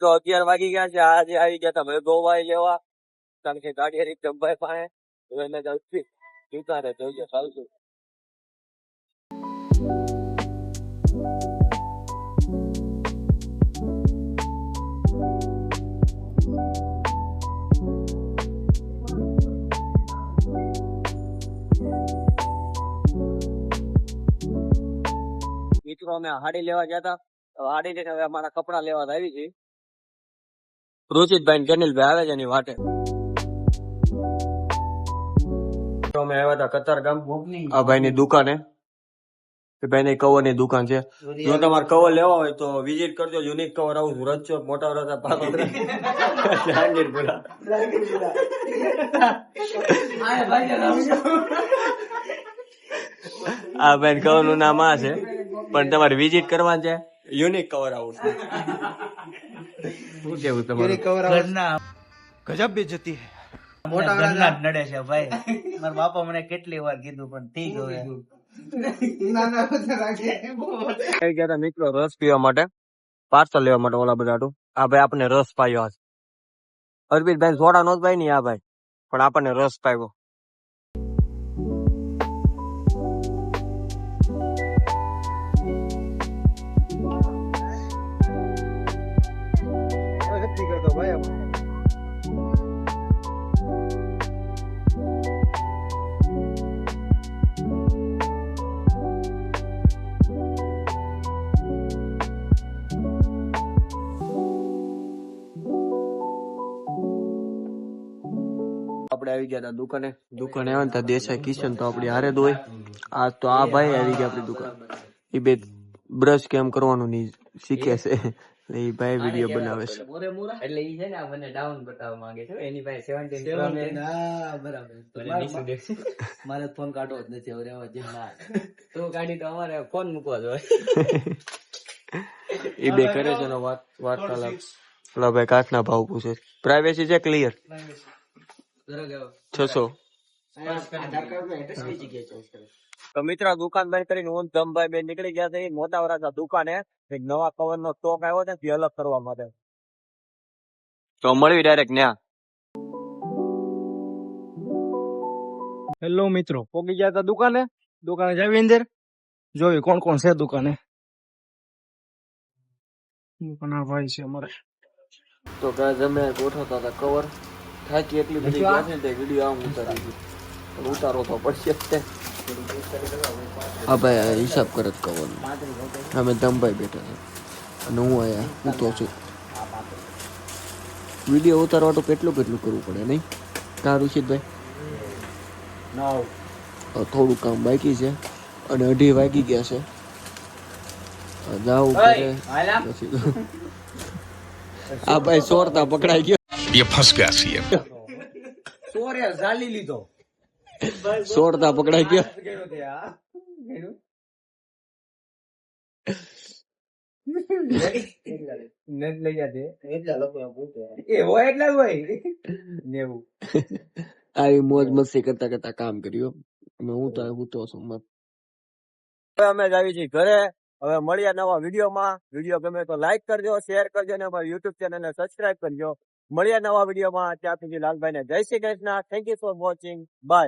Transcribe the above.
તો અગિયાર વાગી ગયા છે આજે આવી ગયા તમે ગોવાઈ લેવા કારણ કે ગાડી હરી ચંપાઈ પાસે હવે એને જલ્દી જૂતા રે જોઈએ ચાલશું મિત્રો અમે હાડી લેવા ગયા હતા હવે હાડી લઈને હવે અમારા કપડા લેવા આવી છે રુચિતભાઈ ગનિલભાઈ આવે છે એની વાટે. અમે આવ્યા હતા કતાર ગામ આ ભાઈ ની દુકાને. ભાઈ ની કવરની દુકાન છે. જો તમારે કવર લેવા હોય તો વિઝિટ કરજો. યુનિક કવર આવું છું. રચો મોટા પાત્રા જહાંગીરપુરા આ ભાઈ કવરનું નામ આ છે. પણ તમારે વિઝિટ કરવા છે. યુનિક કવર આઉટ છે શું કેવું તમારું? ઘરના ગજબ બેજતી હે. મોટા ઘરના નડે છે ભાઈ. મારા બાપા મને કેટલી વાર કીધું પણ કઈ ગયા મિત્રો રસ પીવા માટે. પાર્સલ લેવા માટે ઓલા બધા આ ભાઈ આપણને રસ પાયો આજ. અરબીતભાઈ સોડા નો ભાઈ નહીં આ ભાઈ પણ આપણને રસ પાયો. આપણે આવી ગયા હતા દુકાને. દુકાને આવ્યા ને દેસાઈ કિશન તો આપણી હારે દોય આ તો આ ભાઈ આવી ગયા આપણી દુકાન. એ બે બ્રશ કેમ કરવાનું ની શીખે છે. એ ભાઈ વીડિયો બનાવે છે. એટલે ઈ છે ને મને ડાઉન બતાવવા માંગે છે. એની પાસે 17 Pro બરાબર. મારે ફોન કાઢવો જ નથી હવે રહેવા દે. ના તો કાઢી તો અમારે ફોન મૂકવા જોઈએ એ બે કરે છે ને વાત વાર્તાલાપ. ઓલા ભાઈ કાચના ભાવ પૂછે પ્રાઇવેસી છે ક્લિયર છસો. તો મિત્ર દુકાન બંધ કરીને હું ધમભાઈ બેન નીકળી ગયા છે મોટા વરાછા દુકાને એક નવા કવર નો સ્ટોક આવ્યો છે તે અલગ કરવા માટે. તો મળવી ડાયરેક્ટ ન્યા. હેલો મિત્રો પોગી ગયા હતા દુકાને? દુકાને જાવી અંદર? જોયું કોણ કોણ છે દુકાને? દુકાના ભાઈ છે અમારે. તો ગાય જમે ગોઠવતા હતા કવર થાકી એટલી બધી ગયા છે ને તે વિડીયો આમ ઉતારી દીધું. પણ ઉતારો તો પડશે જ તે હા ભાઈ આ હિસાબ કરે કવર અમે ધમભાઈ બેઠા છે અને હું આયા હું તો છું વિડીયો ઉતારવા તો કેટલું કેટલું કરવું પડે નહીં કા ઋષિતભાઈ હવે થોડું કામ બાકી છે અને અઢી વાગી ગયા છે હવે જાવું ઘરે પછી તો. આ ભાઈ સોરતા પકડાઈ ગયો ये फंस गया सी एम तो सोड़ता पकड़ा क्या करता करता काम करियो मैं तो तो मत हमें जावी जी घरे હવે મળ્યા નવા વિડીયોમાં. વીડિયો ગમે તો લાઈક કરજો શેર કરજો અને અમારી યુટ્યુબ ચેનલને સબસ્ક્રાઈબ કરજો. મળ્યા નવા વિડીયોમાં. ત્યાં સુધી લાલભાઈને જય Shri Krishna. Thank you for watching bye